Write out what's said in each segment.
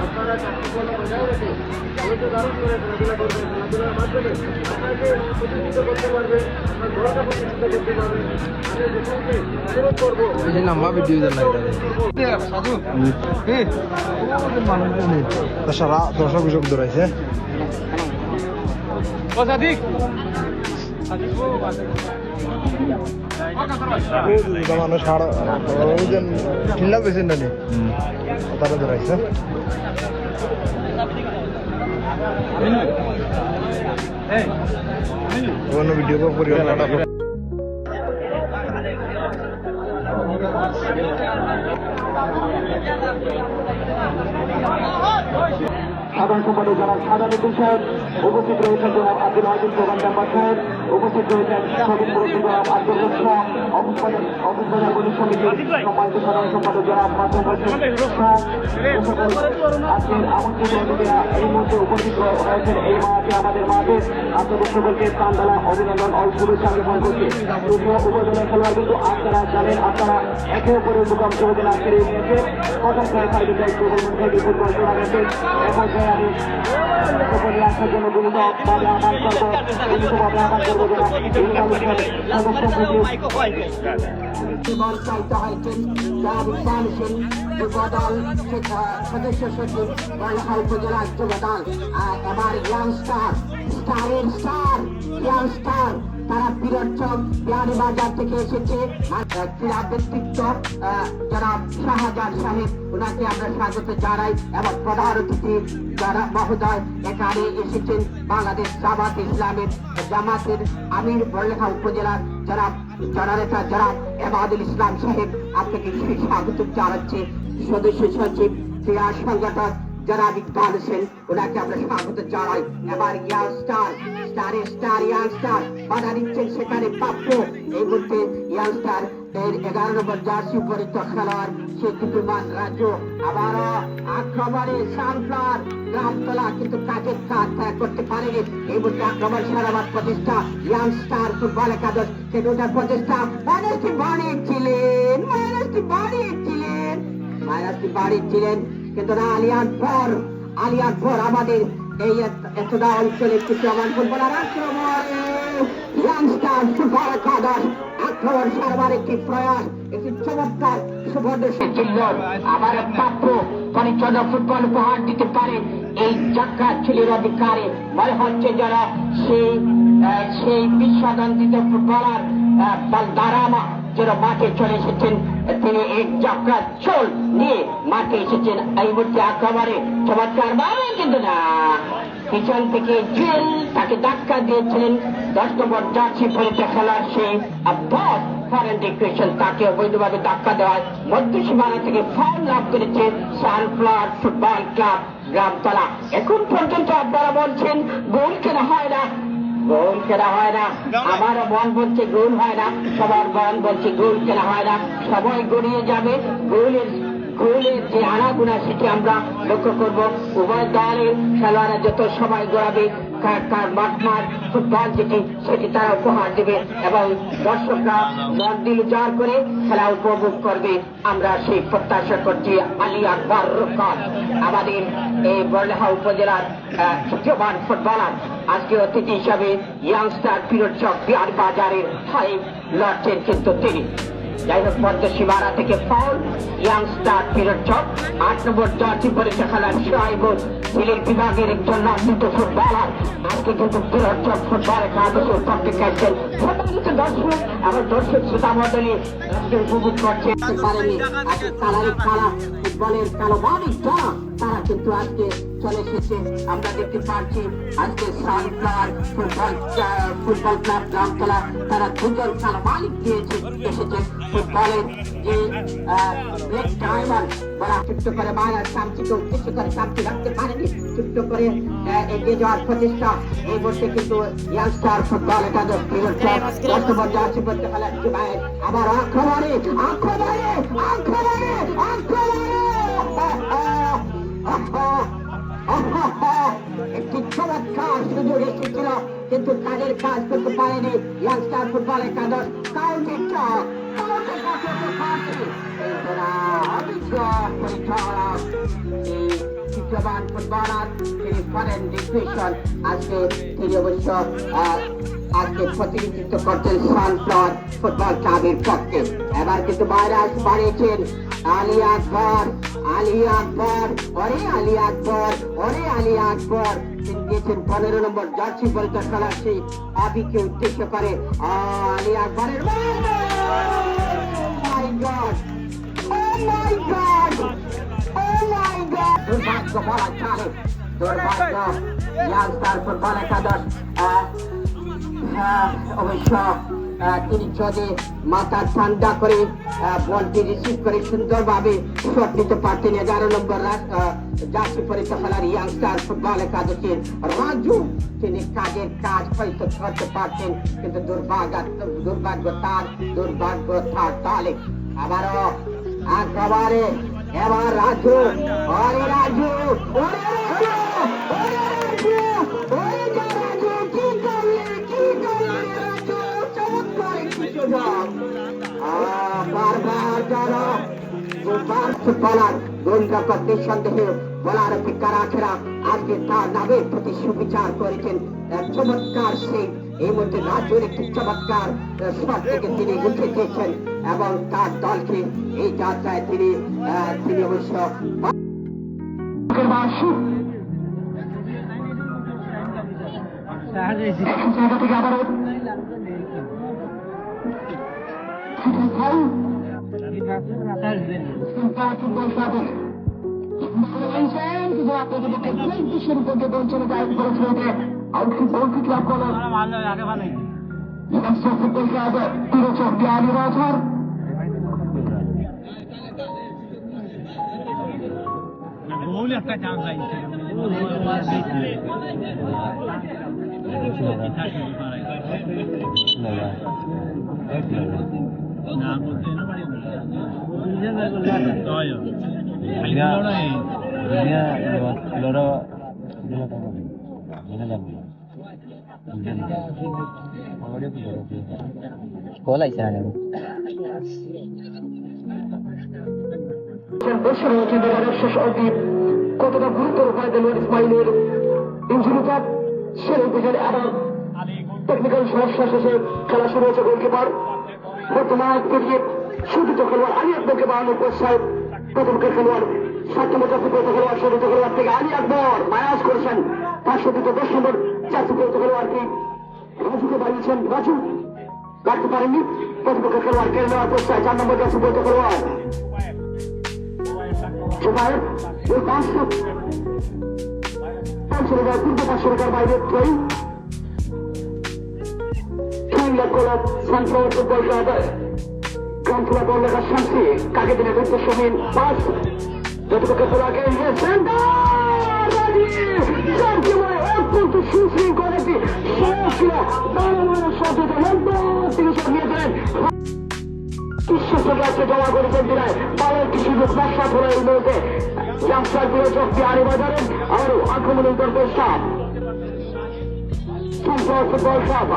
আপনারা চাকরিপূর্ণ বজায় রেখে ধৈর্য ধারণ করে খেলাধুলা করবেন খেলাধুলার মাধ্যমে আপনাকে প্রতিষ্ঠিত করতে পারবেন আপনার দলকে প্রতিষ্ঠিত করতে পারবেন আমি যেখানে অনুরোধ করব এই ভিডিও সাধু সারা দর্শক বিশক দৌড়াইছে ও সাদিক। মানুষ সারা ওই যে কিল্লা পেয়েছেন না তারা দৌড়াইছে অন্য ভিডিও করি সাধারণ সম্পাদক জনাব সাধারণ বিষয়ক উপস্থিত রয়েছেন জনাব আব্দুল আজিজ, প্রধান মেম্বার সাহেব উপস্থিত রয়েছেন সবিন মুরব্বী জনাব আব্দুল সমিতির সম্মানিত সাধারণ সম্পাদক জনাব আজকের আমন্ত্রিত অতিথিরা এই মুহূর্তে উপস্থিত হয়েছেন এই মাঠে আমাদের মাঠে আপনাদের সকলকে প্রাণদালা ও শুভেচ্ছা জ্ঞাপন করছি। উপজেলা খেলোয়াড় কিন্তু আপনারা জানেন, আপনারা একে অপরের মুখোমুখি হতেন আজকের এই ম্যাচে প্রথম খেলা গ্রহণ থেকে ফুটবল টুর্নামেন্টে এখন সদস্য সচিব বাংলা উপজেলার যুবদল এবার ইয়াং স্টার স্টারের স্টার ইয়াং স্টার তারা বীরচক বিহারি বাজার থেকে এসেছে। ক্রীড়া ব্যক্তিত্ব যারা শাহজাহান সাহেব ওনাকে আমরা স্বাগত জানাই। এবং প্রধান অতিথি যারা মহোদয়, এখানে এসেছেন বাংলাদেশ জামাত ইসলামের জামাতের আমির বড়লেখা উপজেলার যারা জননেতা যারা এবাদুল ইসলাম সাহেব, আপনাকে স্বাগত জানাচ্ছে। সদস্য সচিব, ক্রীড়া সংগঠক যারা বিজ্ঞান হোসেন ওনাকে আমরা স্বাগত জানাই। এবার ইয়াং স্টার স্টারে স্টার ইয়াং স্টার, বাধা দিচ্ছেন সেখানে প্রাপ্য। এই মুহূর্তে ইয়াং স্টার এর এগারো নম্বর জার্সি উপরিত খেলোয়াড় রাজ্য আবারও আক্রমণে সানফ্লাওয়ার গ্রামতলা, কিন্তু কাজের কাজ তারা করতে পারেনি। এই মুহূর্তে আক্রমণ প্রতিষ্ঠা, ইয়াং স্টার ফুটবল একাদশ। সেটার প্রতিষ্ঠা মাইনাসটি বানিয়েছিলেন মাইনাসটি বানিয়েছিলেন মাইনাসটি বানিয়েছিলেন কিন্তু না পর, আলিয়ার পর আমাদের এই এতটা অঞ্চলে কিছু আমার ফুটবলার ইয়াংস্টার ফুটবল একাদশ আক্রমণ একটি প্রয়াস, একটি চমৎকার প্রাপ্য ফুটবল উপহার দিতে পারে। এই যাত্রা ছেলের অধিকারে মনে হচ্ছে যারা সেই সেই বিশ্বনন্দিত ফুটবলার বালদারামা যারা মাঠে চলে এসেছেন, তিনি এক যাত্রা চোল নিয়ে মাঠে এসেছেন। এই মুহূর্তে আক্রমণে চমৎকার ভাবে কিন্তু না। পিছন থেকে জুয়েল তাকে ধাক্কা দিয়েছিলেন। দশ নম্বর জার্সি পরিচয় খেলার সেই আব্বাস ফরেন ডিক্রেশন তাকে অবৈধভাবে ধাক্কা দেওয়ায় মধ্য সীমানা থেকে ফাউল লাভ করেছে সানফ্লাওয়ার ফুটবল ক্লাব গ্রামতলা। এখন পর্যন্ত আপনারা বলছেন, গোল কেনা হয় না। গোল খেলা হয় না। আমারও মন বলছে, গোল হয় না। সবার মন বলছে, গোল কেনা হয় না। সবাই গড়িয়ে যাবে। গোলের গোলের যে আনাগুনা, সেটি আমরা লক্ষ্য করব। উভয় দলের খেলোয়াড়রা যত সময় গড়াবে কার কার মাঠ মাঠ ফুটবল যেটি সেটি তারা উপহার দেবে এবং দর্শকরা মন দিল জয় করে খেলা উপভোগ করবে। আমরা সেই প্রত্যাশা করছি আলী আকবর রুকন আমাদের এই বড়লেহা উপজেলার জবান ফুটবলার, আজকে অতিথি হিসাবে ইয়াংস্টার পিরোজ চক বিহার বাজারের হয়ে লড়ছেন কিন্তু তিনি। যাই হোক, পদ্ম সীমানা থেকে ফাউল ইয়াংস্টার পিরিয়ড চক আট নম্বর জার্সি পরীক্ষা খেলার সাহেবুল সিলেট বিভাগের একজন নামিত ফুটবলার। আজকে কিন্তু পিরিয়ড চক ফুটবল একাদশের পক্ষে খেলছেন সম্মানিত দর্শক আমার দর্শক শ্রোতা মন্ডলী আজকে উপভোগ করছে আজকে কালা, ফুটবলের কালো যারা তারা কিন্তু আজকে চলে এসেছে। আমরা দেখতে পাচ্ছি, আজকে sunflower football football club Gramtala, তারা দুজন কালো মালিক দিয়েছে, এসেছে ফুটবলের যে ব্রেক টাইমার বলা ছোট্ট করে করে রাখতে পারেনি। ছোট্ট করে আহ, এগিয়ে যাওয়ার প্রচেষ্টা এই মুহূর্তে কিন্তু ইয়াংস্টার ফুটবল আবার আক্রমণে আক্রমণে আক্রমণে আক্রমণে একটি চমৎকার সুযোগ এসেছিল কিন্তু কাজের কাজ করতে পারেনি ইয়াংস্টার ফুটবল একাদশ কাউন্টি কিন্তু না অভিজ্ঞ পরিচালক এই চিত্রবান ফুটবলার, তিনি করেন ডিসিশন আজকে তিনি অবশ্য আজকে প্রতিনিধিত্ব করছেন সানফ্লাওয়ার ফুটবল ক্লাবের পক্ষে। এবার কিন্তু ভাইরাস বাড়িয়েছেন আলী দিয়েছেন পনেরো নম্বর জার্সি বলতে খেলাচ্ছি আবিকে উদ্দেশ্য আকবরের my god my god oh my god দুর্ভাগ্য বলা চলে দুর্ভাগ্য ইয়াংস্টার ফুটবল একাদশ আহ, আহ, অবশ্য আহ, তিনি যদি মাথা ঠান্ডা করে আহ, বলটি রিসিভ করে সুন্দরভাবে শট নিতে পারতেন এগারো নম্বর রা- আহ, জার্সি পরীক্ষা খেলার ইয়াংস্টার ফুটবল একাদশের রাজু তিনি কাজের কাজ হয়তো করতে পারতেন কিন্তু দুর্ভাগ্য দুর্ভাগ্য তার দুর্ভাগ্য তার তালে আবারও একেবারে এবার রাজু ওরে রাজু ওরে রাজু ওরে বলার অপেক্ষা রাখে আজকে তার নামের প্রতি সুবিচার করেছেন চমৎকার সেই এই মধ্যে রাজ্যের একটি চমৎকার শট থেকে তিনি উঠে দিয়েছেন এবং তার দলকে এই যাত্রায় তিনি তিনি অবশ্য আউটফিট বলফিট লাভ করলেন Universal Football Club তিরোচক বিয়ালি বছর বহুল একটা চান্স আইছে। না বলতে না তয় খালি লড়াই বসে রয়েছে বিভাগের শেষ অবধি কতটা গুরুতর হয়ে গেল ইসমাইলের ইঞ্জুরিটা সেরে বুঝে আবার টেকনিক্যাল সমস্যা শেষে খেলা শুরু হয়েছে গোলকিপার বর্তমান পেরিয়ে সূচিত খেলোয়াড় আলী আকবরকে বাড়ানোর প্রশ্রয় প্রথমকের খেলোয়াড় জাতীয় প্রথম খেলোয়াড় সূচিত খেলোয়াড় থেকে আলী আকবর, মায়াজ করেছেন তার সূচিত দশ নম্বর জাতীয় প্রথম খেলোয়াড়কে রাজুকে বাড়িয়েছেন রাজু। কাটতে পারেননি। প্রতিপক্ষের খেলোয়াড় কেড়ে নেওয়ার প্রশ্রয় চার নম্বর জাতীয় প্রথম খেলোয়াড় জুবাইর এই পাঁচশো পাঁচশো টাকা তিনশো পাঁচশো টাকার বাইরে লেখার শান্তি। কাকে দিনে উদ্দেশ্যহীন পাস যতটুকু খেলাকে অত্যন্ত সুশৃঙ্খল একটি ছিল দাঁড়ানো সচেতন তিনি নিয়ে দিলেন বিশ্বসভাকে জমা করেছেন বিদায় বালের কিছু লোক নকশা করে এই মুহূর্তে জামসার বিরোধক বিহারি বাজারের আরও আক্রমণের চেষ্টা সম্পর্ক ফুটবল ক্লাব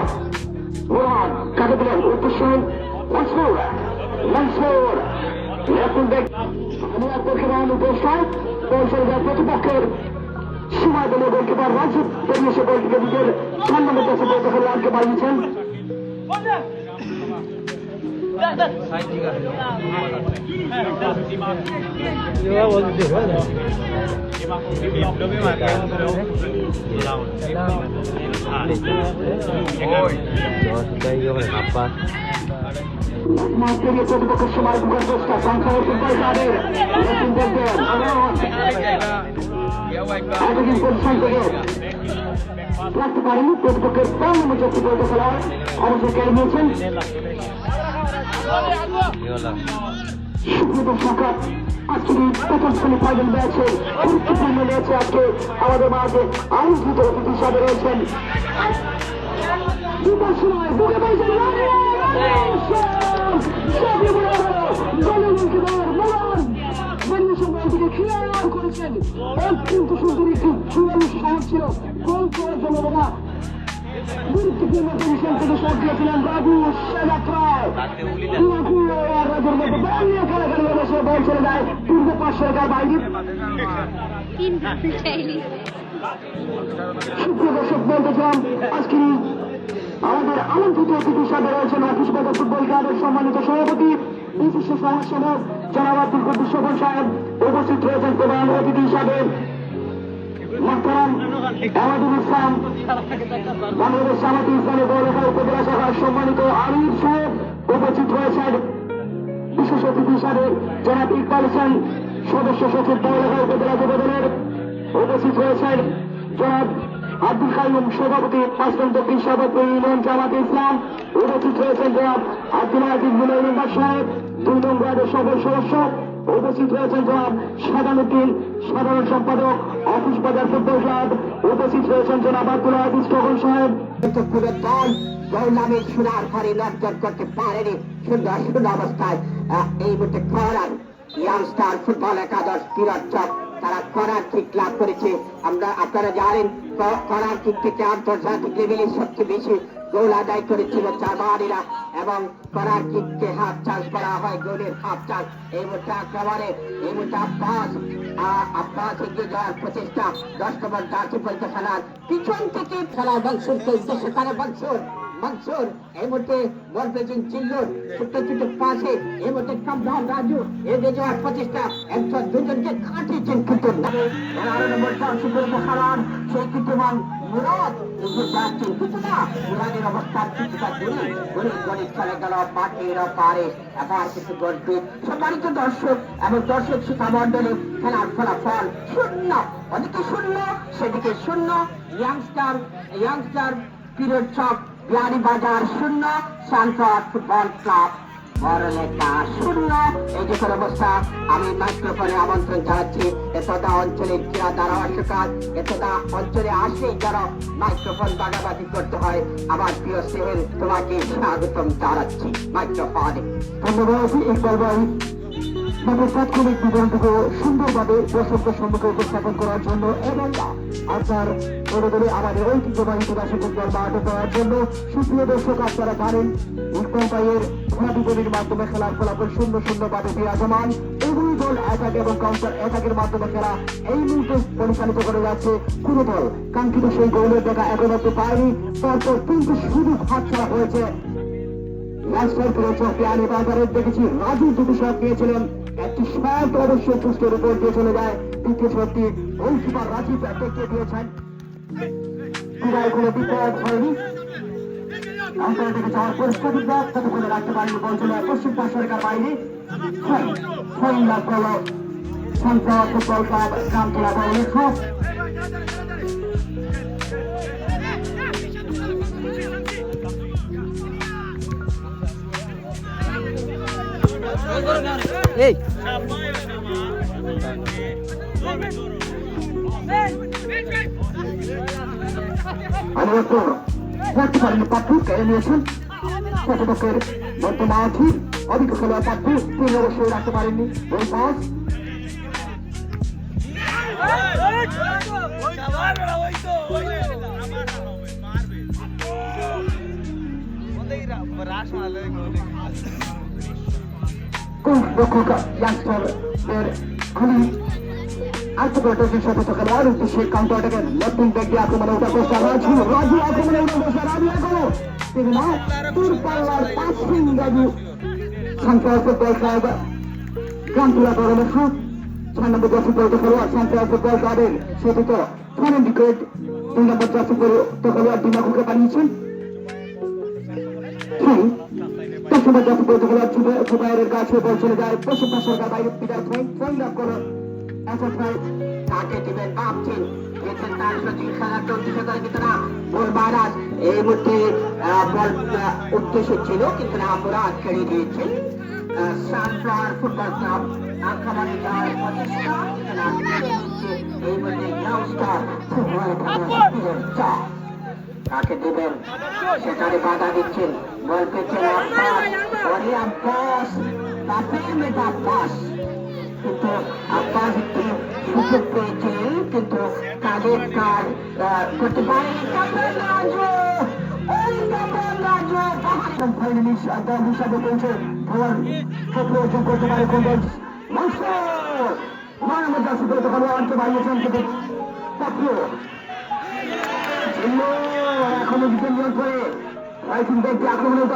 রোহান কাকে দিলেন উদ্দেশ্যহীন মনসুর মনসুর এখন দেখ আমি পৌঁছে যায় প্রতিপক্ষের সীমা দিলে গোলকিপার রাজীব বেরিয়ে এসে গোলকিপার নিজের ছয় নম্বর কাছে বলতে বাড়িয়েছেন মাঠ পেরিয়ে প্রতিপক্ষের সীমায় চেষ্টা সংখ্যায় থেকে রাখতে পারেনি প্রতিপক্ষের কম চক্র বলতে খেলোয়াড় অবশ্যই কেড়ে নিয়েছেন দর্শক আজকের এই প্রথম শ্রেণি ফাইনাল মাঝে আয়োজিত অতিথি হিসাবে রয়েছেন অত্যন্ত সুন্দর একটি সুন্দর ছিল। গোল করার জন্য শট দিয়েছিলেন পূর্ব আমাদের আমন্ত্রিত অতিথি হিসাবে রয়েছেন হাফিজবাদ ফুটবল ক্লাবের সম্মানিত সভাপতি, বিশিষ্ট সমাজ সেবক জনাব আব্দুল কবির শোভন সাহেব। উপস্থিত রয়েছেন প্রধান অতিথি হিসাবে বাংলাদেশ গৌরব উপজেলা শাখার সম্মানিত সাহেব উপস্থিত রয়েছেন বিশেষ অতিথি হিসাবে জনাব ইকবাল হোসেন, সদস্য সচিব উপজেলা যুবদলের উপস্থিত রয়েছেন জনাব আব্দুল কাইম সভাপতি সভাপতি জামাত ইসলাম। উপস্থিত রয়েছেন জনাব আব্দুল আজিজ মেম্বার সাহেব দুই নং ওয়ার্ডের সকল সদস্য। উপস্থিত রয়েছেন জনাব সাদানুদ্দিন সাধারণ সম্পাদক, অফিস বাজার ফুটবল ক্লাব। উপস্থিত রয়েছেন জনাব আব্দুল আজিজ টগন সাহেব। করেছে। আমরা, আপনারা জানেন থেকে আন্তর্জাতিক লেভেলে সবচেয়ে বেশি গোল আদায় করেছিল জার্মানিরা এবং করার কিককে হাফ চান্স করা হয় গোলের চান্স এই মুহূর্তে আক্রমণে এই মুহূর্তে আব্বাস আব্বাস এগিয়ে যাওয়ার প্রচেষ্টা। দশ নম্বর জার্সি পরীক্ষা খেলার পিছন থেকে খেলার মনসুরকে উদ্দেশ্য করে মনসুর মনসুর এই মুহূর্তে বল চিল্লুর ছোট্ট ছোট্ট পাশে। এই মুহূর্তে কামরান রাজু, এগিয়ে যাওয়ার প্রচেষ্টা। একজন, দুজনকে কাটিয়েছেন কিন্তু। এগারো নম্বর জার্সি পরীক্ষা খেলার সেই কীর্তিমান সম্মানিত দর্শক এবং দর্শক শিক্ষা মন্ডলী খেলার ফলাফল শূন্য অনেকে শূন্য সেদিকে শূন্য ইয়াংস্টার ইয়াংস্টার পিরিয়ড বিহারি বাজার শূন্য সানফ্রাড ফুটবল ক্লাব শূন্য। এই যে অবস্থা, আমি মাইক্রোফোনে আমন্ত্রণ জানাচ্ছি। এতদা অঞ্চলের ক্রীড়া ধারাভাষ্যকার এতদা অঞ্চলে যারা মাইক্রোফোন করতে হয়। আমার প্রিয় সেহের তোমাকে স্বাগতম জানাচ্ছি। মাইক্রোফোনে। ধন্যবাদ ইকবাল ভাই তাদের তাৎক্ষণিক বিবরণটুকু সুন্দরভাবে দর্শকদের সম্মুখে উপস্থাপন করার জন্য এবং আপনার দলে আমাদের ঐতিহ্যবাহী ফুটবল মাঠে দেওয়ার জন্য সুপ্রিয় দর্শক, আপনারা জানেন ইকবাল ভাইয়ের খেলাবিবলির মাধ্যমে খেলার ফলাফল শূন্য শূন্য ভাবে বিরাজমান। উভয় দল অ্যাটাক এবং কাউন্টার অ্যাটাকের মাধ্যমে খেলা এই মুহূর্তে পরিচালিত করে যাচ্ছে কোন দল। কাঙ্ক্ষিত সেই গোলের দেখা এখনও পায়নি তারপর কিন্তু সুযোগ হাতছাড়া হয়েছে। রাস্তার করেছে পেয়ানি বাজারে দেখেছি, রাজু দুটি শট নিয়েছিলেন। একটি শট অবশ্যই পুষ্টের উপর দিয়ে চলে যায় দ্বিতীয় শটটি গোলকিপার রাজীব দেখে দিয়েছেন বিদায় কোনো বিপদ হয়নি অন্তর থেকে যাওয়ার পরিস্থিতি ব্লক ততক্ষণে রাখতে পারেনি বল চলে পশ্চিম পাশ সরকার বাইরে ছয় ছয় লাভ করল সন্ত্রাস ফুটবল ক্লাব গ্রামতলা বড়লেখা অনুরোধ করতে পারেনি পাঠ্য কেড়ে নিয়েছেন প্রতিপক্ষের বর্তমান আছি অভিজ্ঞ খেলোয়াড় পাঠ্য তিনি অবশ্যই রাখতে পারেননি ওই পাস গোলরক্ষক ইয়াংস্টারদের খুবই আত্মপ্রকাশের সাথে থাকা আর উদ্দেশ্যে কাউন্টার অ্যাটাকের লেফটিং ব্যাক দিয়ে আক্রমণে ওঠা চেষ্টা রাজু রাজু আক্রমণে ওঠা চেষ্টা রাজু এখনও তিনি না দূর পাল্লার পাঁচ সিং রাজু। সংখ্যা ফুটবল ক্লাব গ্রামতুলা গরমের হাত ছয় নম্বর জার্সি পরিত খেলোয়াড় সংখ্যা ফুটবল ক্লাবের সেটিত ফরেন উইকেট দুই নম্বর জার্সি পরিত খেলোয়াড় দিমাকুকে বানিয়েছেন। দশ নম্বর জার্সি পরিত জুবাইরের কাছে বল চলে যায়। পশ্চিম সরকার বাইরে পিটার থ্রোয়িং লাভ করো। কাকে দিবেন ভাবছেন। এতে তার সাথে খেলা চলতেছে তার কিন্তু না বল বারাজ এই মুহূর্তে বল উদ্দেশ্য ছিল, কিন্তু না মুরাদ খেলিয়ে দিয়েছেন ফুটবল ক্লাব, আক্রমণে যাওয়ার প্রচেষ্টা এই মুহূর্তে ইয়াংস্টার ফুটবল কাকে দিবেন। সেখানে বাধা দিচ্ছেন। বল পেয়েছেন আব্বাস। ওরে আব্বাস তাতে মেটা আব্বাস কিন্তু একটু সুযোগ পেয়েছিলেন কিন্তু কাজের কাজ করতে পারেনি। দল হিসাবে অর্জন করতে পারে কোন দল? এখনও নিয়োগ করে। আক্রমণের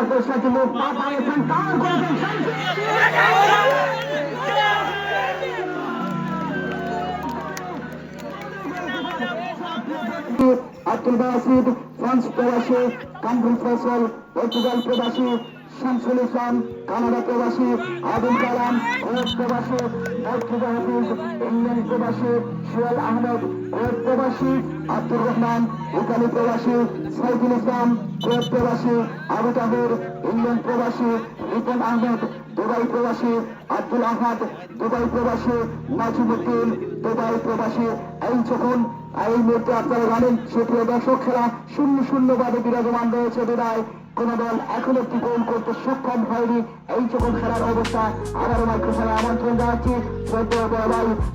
পাইয়েছেন তার করেছেন বাসিদ ফ্রান্স প্রবাসী, কামরুল ফয়সল, পর্তুগাল প্রবাসী, শামসুল ইসলাম, কানাডা প্রবাসী, আবুল কালাম কুয়েত প্রবাসী মর্তুজা হাফিজ ইংল্যান্ড প্রবাসী সুয়েল আহমেদ কুয়েত প্রবাসী, আব্দুর রহমান ইতালি প্রবাসী সাইদুল ইসলাম, কুয়েত প্রবাসী, আবু তাহির, ইংল্যান্ড প্রবাসী রিপন আহমেদ, দুবাই প্রবাসী, আব্দুল আহাদ, দুবাই প্রবাসী, নাজিমুদ্দিন, দুবাই প্রবাসী। এই যখন এই মুহূর্তে আপনারা জানেন, সুপ্রিয় দর্শক খেলা শূন্য শূন্য ভাবে বিরাজমান রয়েছে বিদায়। কোন দল এখন একটি গোল করতে সক্ষম হয়নি। এই যখন খেলার অবস্থা আবারও মাইক্রোফোনে আমন্ত্রণ জানাচ্ছি। ভাই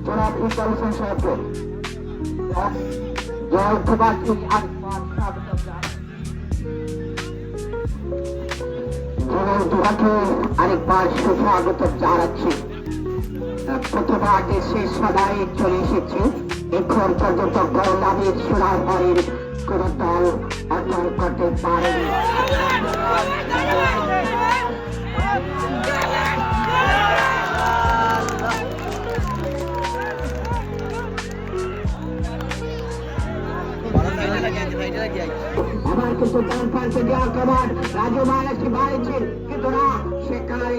জনাব ইকবাল হোসেন সাহেবকে। আরেকবার সুস্বাগত জানাচ্ছি। প্রথমার্ধে শেষ সময়ে চলে এসেছে। এখন পর্যন্ত গোল লাভের সোনার হরের কোন দল অর্জন করতে পারেনি। আবার কিন্তু ডান প্রান্তে দেওয়ার কমান্ড রাজু মহারাষ্ট্রী বাড়িয়েছেন কিন্তু না, সেখানে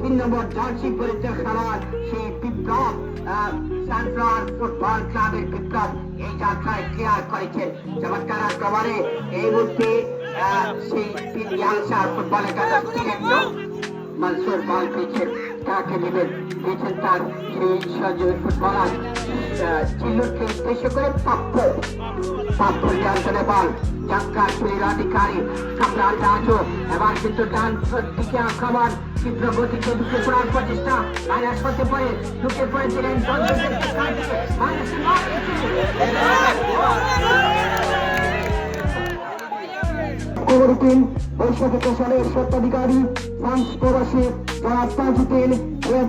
তিন নম্বর জার্সি পরিচয় খেলার সেই বিপ্লব সানফ্লাওয়ার ফুটবল ক্লাবের ক্রিকেট এই যাত্রায় ক্লিয়ার করেছেন চমৎকার আক্রমণে এই মুহূর্তে সেই তিন ইয়াংসার ফুটবল একাদশ মনসুর বল পেয়েছেন তাকে নেবেন। দিয়েছেন তার সেই সহযোগী ফুটবলার চিল্লুরকে উদ্দেশ্য করে পাপ্প নিয়ন্ত্রণে বল চাক্কা ছুরির অধিকারী কামরান রাজু, এবার কিন্তু ডান দিকে আক্রমণ। তীব্র গতিতে ঢুকে পড়ার প্রচেষ্টা মাইনাস হতে পারে ঢুকে পড়েছিলেন মাইনাসে বৈশাখী কোষালের সত্ত্বাধিকারী ফ্রান্স প্রবাসী, জনাব তাজুদ্দিন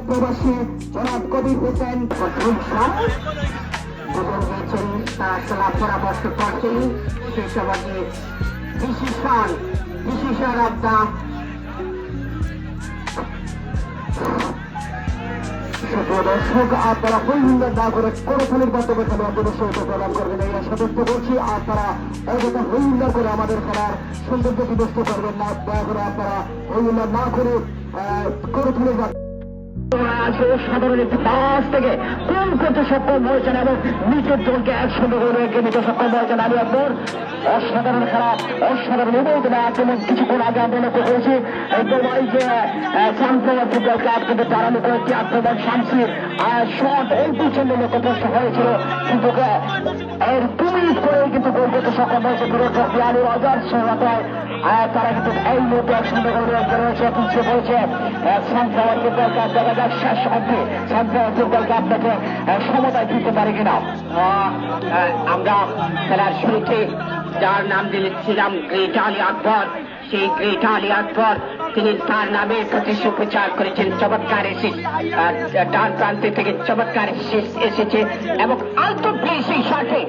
প্রবাসী, জনাব কবির হোসেন খবর দিয়েছেন সলা পরামর্শ করছেন সে সবাইকে ডিসিশন ডিসিশন অব দ্য দর্শক আপনারা হইহুল্লার না করে কোরখানের মাধ্যমে খেলে আপনাদের সহিত প্রদান করবেন এই ব্যক্ত করছি আপনারা অযথা হইহুল্লার করে আমাদের খেলার সৌন্দর্য বিনষ্ট করবেন না দয়া করে আপনারা হইহুল্লার না করে মাধ্যমে আজকে সাধারণ একটি পাস থেকে কোন করতে সক্ষম হয়েছেন এবং নিজের দলকে একসঙ্গে করে এগিয়ে নিতে সক্ষম হয়েছেন আলী আকবর। অসাধারণ খেলা, অসাধারণ এবং তবে আক্রমণ কিছুক্ষণ আগে আমরা লক্ষ্য করেছি একদম এই যে সানফ্লাওয়ার ফুটবল ক্লাব কিন্তু লক্ষ্য একটি আক্রমণ শামসি শট এই পিছনে লক্ষ্যপ্রস্ত হয়েছিল। কিন্তু এর মিনিট পরে কিন্তু গোল করতে সক্ষম হয়েছে বিরোধী তারা কিন্তু এই মুহূর্তে একসঙ্গে করে পিছিয়ে পড়েছে সানফ্লাওয়ার ফুটবল ক্লাব যাক শেষ অঙ্কে সানফ্লাওয়ার ফুটবল আপনাকে সমতায় ফিরতে পারে কিনা? আমরা খেলার শুরুতে যার নাম দিয়েছিলাম গ্রেট আকবর সেই গ্রেট আলী আকবর তিনি তার নামে প্রতি সুপ্রচার করেছেন। চমৎকার এসে ডান প্রান্তে থেকে চমৎকার এসেছে এবং আলতো বেশি সাথে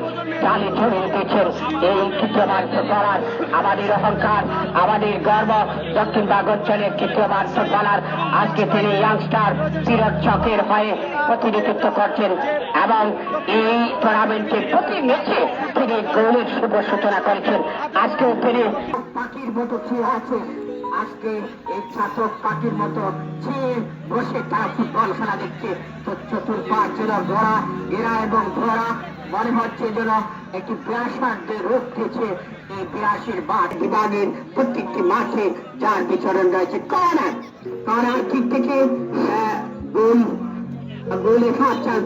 তালে ধরে রেখেছেন। এই কৃত্যমান ফুটবলার আমাদের অহংকার, আমাদের গর্ব। দক্ষিণবাগ অঞ্চলের কৃত্যমান ফুটবলার আজকে তিনি ইয়াংস্টার সিরাজ চকের হয়ে প্রতিনিধিত্ব করছেন এবং এই টুর্নামেন্টে প্রতি ম্যাচে তিনি গোলের শুভ সূচনা করেছেন। আজকেও তিনি পাখির মতো চেয়ে আছে। আজকে এই ছাত্র পাখির মতো চেয়ে বসে তারা ফুটবল খেলা দেখছে, তো চতুর্পাশ যেন ধরা, এরা এবং ধরা, মনে হচ্ছে যেন একটি বিরাসারদের রূপ দিয়েছে। এই বিভাগের প্রত্যেকটি মাঠে যার বিচরণ রয়েছে। কর্নার কর্নার ঠিক থেকে গোল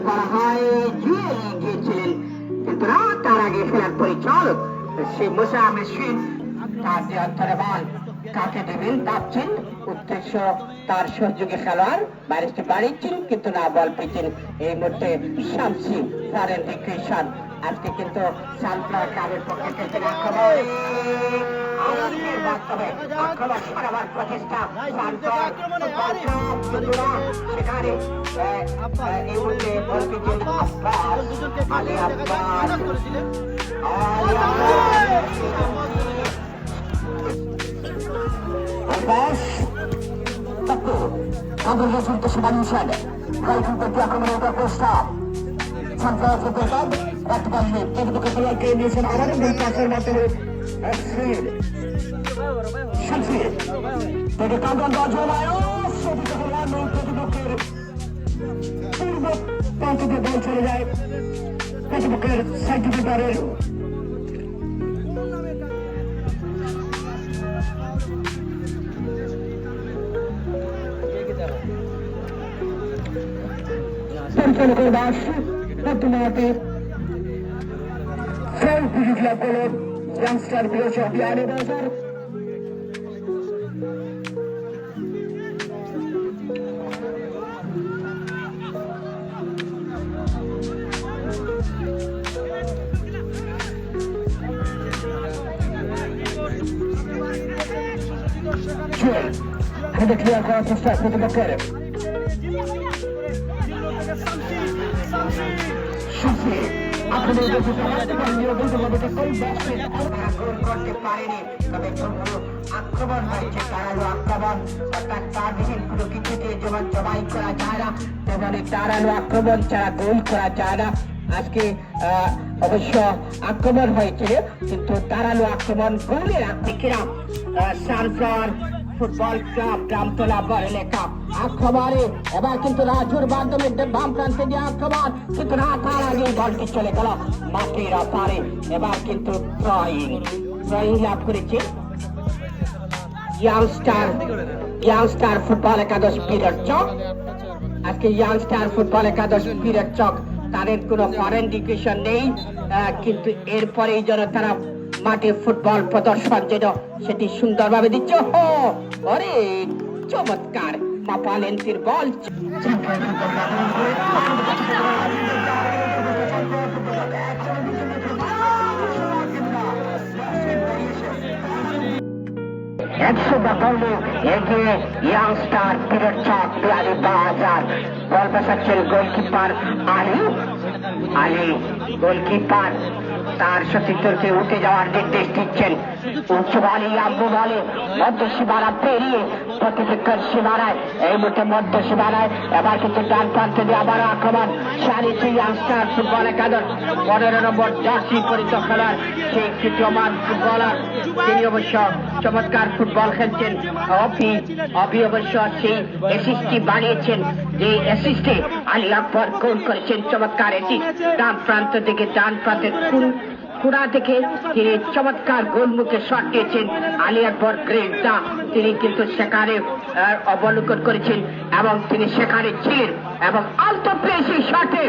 করা হয়, জুয়ে গিয়েছিলেন। কিন্তু তার আগে পরিচালক সে মোসা শীত তার যে অন্তরে বল কাকে দেবেন ভাবছেন উদ্দেশ্য তার সহযোগী খেলোয়াড় ব্যারিস্টি বাড়িয়েছেন কিন্তু না বল পেয়েছেন এই মুহূর্তে শামসি ফরেন রিক্রিয়েশন আজকে কিন্তু সানফ্লাওয়ার ক্লাবের পক্ষে থেকে আক্রমণ প্রচেষ্টা বন্ধুরা সেখানে আহ, আহ, এই মুহূর্তে বল পেয়েছেন Ali Abbas Ali Abbas ambil hasil kesemangat. Baik untuk pihak pemerintah Costa. Sampai terdekat, waktu kali ini untuk keluar ke Indonesia Arab dan pasar mata Asrid. Syamsir. Dari kampung Baju Mayo, seperti keluar untuk dibukir. পূর্ব প্রান্ত দিয়ে বল চলে যায় ফেসবুকের সাইকিটারের পরিচালকের দাস বর্তমানে self সুযোগ লাভ করলেন youngster বিরোধী বিহারে বাজার Joel, header clear করার চেষ্টা প্রতিপক্ষের সুফি আক্রমণ জবাই করা যায় না তেমনি আক্রমণ ছাড়া গোল করা যায় না আজকে অবশ্য আক্রমণ হয়েছে কিন্তু তারালো আক্রমণ গোলের আত্মিকেরা সানফ্লাওয়ার ফুটবল ক্লাব গ্রামতলা বরেলে কাপ আক্রমণে এবার কিন্তু রাজুর মাধ্যমে বাম প্রান্তে দিয়ে আক্রমণ কিন্তু না, তার আগে বলটি চলে গেল মাটির পারে এবার কিন্তু ড্রয়িং ড্রয়িং লাভ করেছে। ইয়াংস্টার ইয়াংস্টার ফুটবল একাদশ পিরিয়ড চক। আজকে ইয়াংস্টার ফুটবল একাদশ পিরিয়ড চক। তাদের কোনো ফরেন নেই। কিন্তু এরপরেই যেন তারা মাঠে ফুটবল প্রদর্শন যেন সেটি সুন্দরভাবে দিচ্ছে। হো, অরে, চমৎকার। মাপালেন্সির বল একশো বাকাউন্ডে এগিয়ে ইয়াংস্টার পিরিয়ড চক বিহারি বাজার। বল বসাচ্ছেন গোলকিপার আলী গোলকিপার, তার সতীর্থকে উঠে যাওয়ার নির্দেশ দিচ্ছেন। উচ্চ বলে বলে মধ্য পেরিয়ে প্রতিপক্ষের এই মুহূর্তে মধ্য এবার কিন্তু ডান দিয়ে আবার আক্রমণ। ইয়াংস্টার ফুটবল একাদশ, পনেরো নম্বর জার্সি সেই ফুটবলার। তিনি অবশ্য চমৎকার ফুটবল খেলছেন। অপি অপি অবশ্য সেই অ্যাসিস্টটি বানিয়েছেন। যে অ্যাসিস্টে আলী আকবর গোল করেছেন, চমৎকার এটি ডান প্রান্ত থেকে ডান প্রান্তের কুড়া থেকে তিনি চমৎকার গোলমুখে শট দিয়েছেন। আলী আকবর গ্রেট দা তিনি কিন্তু সেখানে অবলোকন করেছেন এবং তিনি সেখানে ছিলেন এবং আলতো পেয়েছি শটে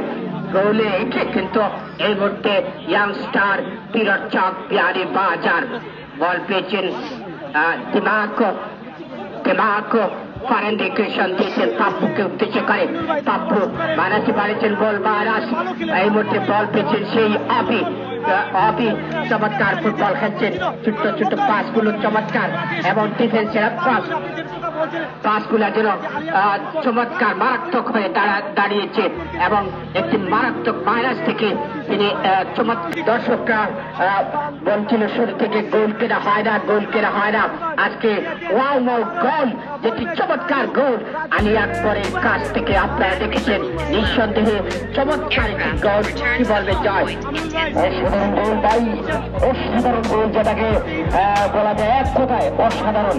গোলে এসে কিন্তু এই মুহূর্তে ইয়াংস্টার পিরট চক বিহারি বাজার। বল পেয়েছেন দিমাক দিমাগ ফরেন ডিক্রেশন দিয়েছেন পাপ্পুকে উদ্দেশ্য করে পাপ্পু বানাতে পারেছেন বল বারাস। এই মুহূর্তে বল পেয়েছেন সেই অবি অবি চমৎকার ফুটবল খেলছেন। ছোট্ট ছোট্ট পাসগুলো চমৎকার। এবং ডিফেন্সের পাস পাসগুলা যেন চমৎকার মারাত্মক হয়ে দাঁড়া দাঁড়িয়েছে এবং একটি মারাত্মক ভাইরাস থেকে তিনি চমৎকার দর্শকরা বলছিল শুরু থেকে গোল কেনা হয় না গোল কেনা হয় না। আজকে ওয়াও মাও গোল যেটি চমৎকার গোল। আলী আকবরের কাছ থেকে আপনারা দেখেছেন নিঃসন্দেহে চমৎকার একটি গোল কি বলবে জয়? অসাধারণ গোল ভাই অসাধারণ গোল যেটাকে বলা যায় এক কথায় অসাধারণ।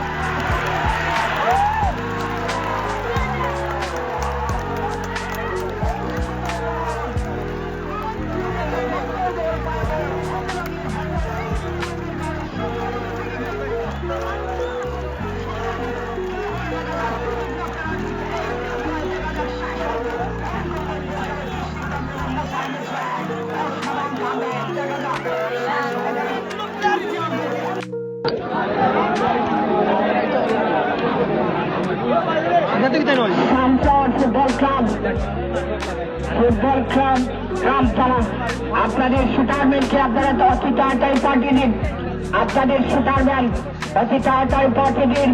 রইল। Rampur football club football club Rampara আপনাদের শুটার ম্যানকে আপনারা অতি তাড়াতাড়ি পাঠিয়ে দিন। আপনাদের শুটার ম্যান অতি তাড়াতাড়ি পাঠিয়ে দিন।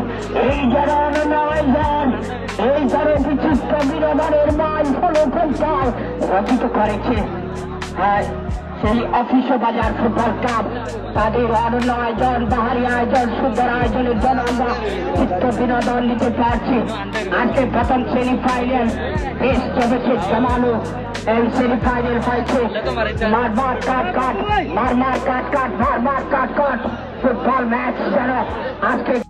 এই যারা অনন্যায়জন এই যারা বিচিত্র বিনোদনের মাইল ফলো করতে রচিত করেছে। হ্যাঁ সেই অফিস বাজার ফুটবল ক্লাব। তাদের অনন্য আয়োজন বাহারি আয়োজন, সুন্দর আয়োজনের জন্য আমরা চিত্ত বিনোদন নিতে পারছি আজকে প্রথম সেমিফাইনাল বেশ চলেছে জমানো ফুটবল ম্যাচ যেন আজকে